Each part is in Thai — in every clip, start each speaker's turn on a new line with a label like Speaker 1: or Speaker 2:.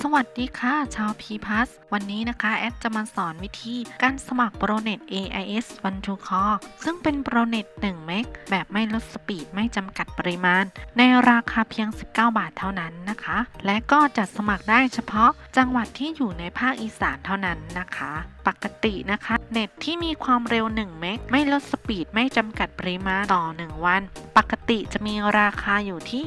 Speaker 1: สวัสดีค่ะ ชาวพีพัสวันนี้นะคะแอดจะมาสอนวิธีการสมัครโปรเน็ต AIS One to Call ซึ่งเป็นโปรเน็ต1เมกแบบไม่ลดสปีดไม่จำกัดปริมาณ ในราคาเพียง 19 บาทเท่านั้นนะคะ และก็จะสมัครได้เฉพาะจังหวัดที่อยู่ในภาคอีสานเท่านั้นนะคะ ปกตินะคะ เน็ตที่มีความเร็ว 1 เมกไม่ลดสปีดไม่จำกัดปริมาณต่อ 1 วัน ปกติจะมีราคาอยู่ที่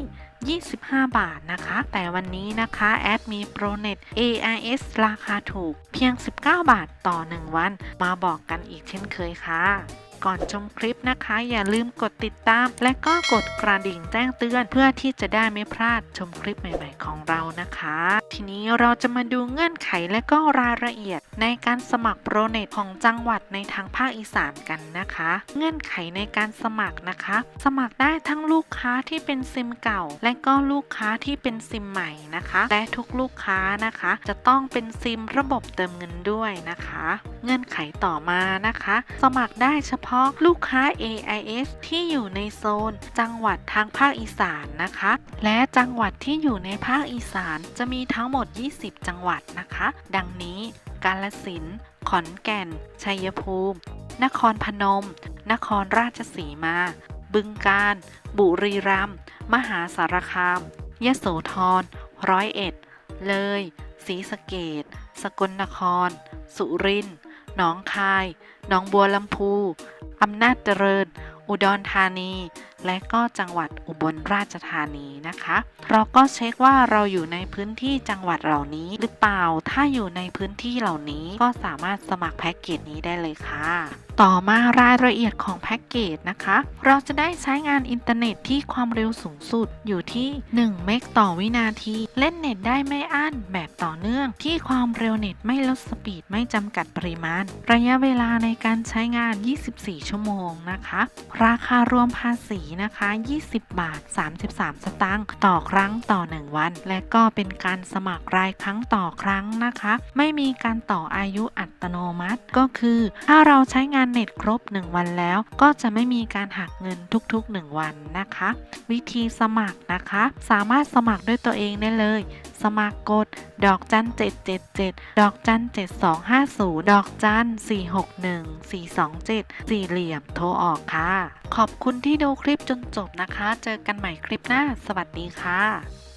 Speaker 1: 25 บาทนะคะ แต่วันนี้นะคะแอดมีโปรเน็ต AIS ราคาถูกเพียง 19 บาทต่อ 1 วัน มาบอกกันอีกเช่นเคยค่ะ ก่อนชมคลิปนะคะ อย่าลืมกดติดตาม และก็กดกระดิ่งแจ้งเตือน เพื่อที่จะได้ไม่พลาดชมคลิปใหม่ ๆ ของเรานะคะ ทีนี้เราจะมาดูเงื่อนไขและก็รายละเอียด ในการสมัครโปรเน็ตของจังหวัดในทางภาคอีสานกันนะคะ เงื่อนไขในการสมัครนะคะ สมัครได้ทั้งลูกค้าที่เป็นซิมเก่า และก็ลูกค้าที่เป็นซิมใหม่นะคะ และทุกลูกค้านะคะ จะต้องเป็นซิมระบบเติมเงินด้วยนะคะ เงื่อนไขต่อมานะคะ สมัครได้เฉพาะลูกค้า AIS ที่อยู่ในโซน จังหวัดทางภาคอีสานนะคะ และจังหวัดที่อยู่ในภาคอีสานจะมีทั้งหมด 20 จังหวัดนะคะ ดังนี้ กาลสิน ขอนแก่น ชัยภูมิ นครพนม นครราชสีมา บึงกาฬ บุรีรัมย์ มหาสารคาม ยโสธร ร้อยเอ็ด เลย ศรีสะเกดสกลนคร สุรินทร์ หนองคาย หนองบัวลำพู อำนาจเจริญ อุดรธานี และก็จังหวัดอุบลราชธานีนะคะ เราก็เช็คว่าเราอยู่ในพื้นที่จังหวัดเหล่านี้หรือเปล่า ถ้าอยู่ในพื้นที่เหล่านี้ก็สามารถสมัครแพ็กเกจนี้ได้เลยค่ะ ต่อมารายละเอียดของแพ็กเกจนะคะ เราจะได้ใช้งานอินเทอร์เน็ตที่ความเร็วสูงสุดอยู่ที่ 1 เมกต่อวินาที เล่นเน็ตได้ไม่อั้นแบบต่อเนื่อง ที่ความเร็วเน็ตไม่ลดสปีดไม่จำกัดปริมาณ ระยะเวลาในการใช้งาน 24 ชั่วโมงนะคะ ราคารวมภาษีนะคะ 20 บาท 33 สตางค์ต่อครั้งต่อ 1 วัน และก็เป็นการสมัครรายครั้งต่อครั้งนะคะ ไม่มีการต่ออายุอัตโนมัติ ก็คือ ถ้าเราใช้งานเน็ตครบ 1 วันแล้ว ก็จะไม่มีการหักเงินทุกๆ 1 วันนะคะ วิธีสมัครนะคะ สามารถสมัครด้วยตัวเองได้เลย สมัครกด ดอกจัน777 ดอกจัน7250 ดอกจัน461 427 สี่เหลี่ยมโทรออกค่ะ ขอบคุณที่ดูคลิปจนจบนะคะ เจอกันใหม่คลิปหน้า สวัสดีค่ะ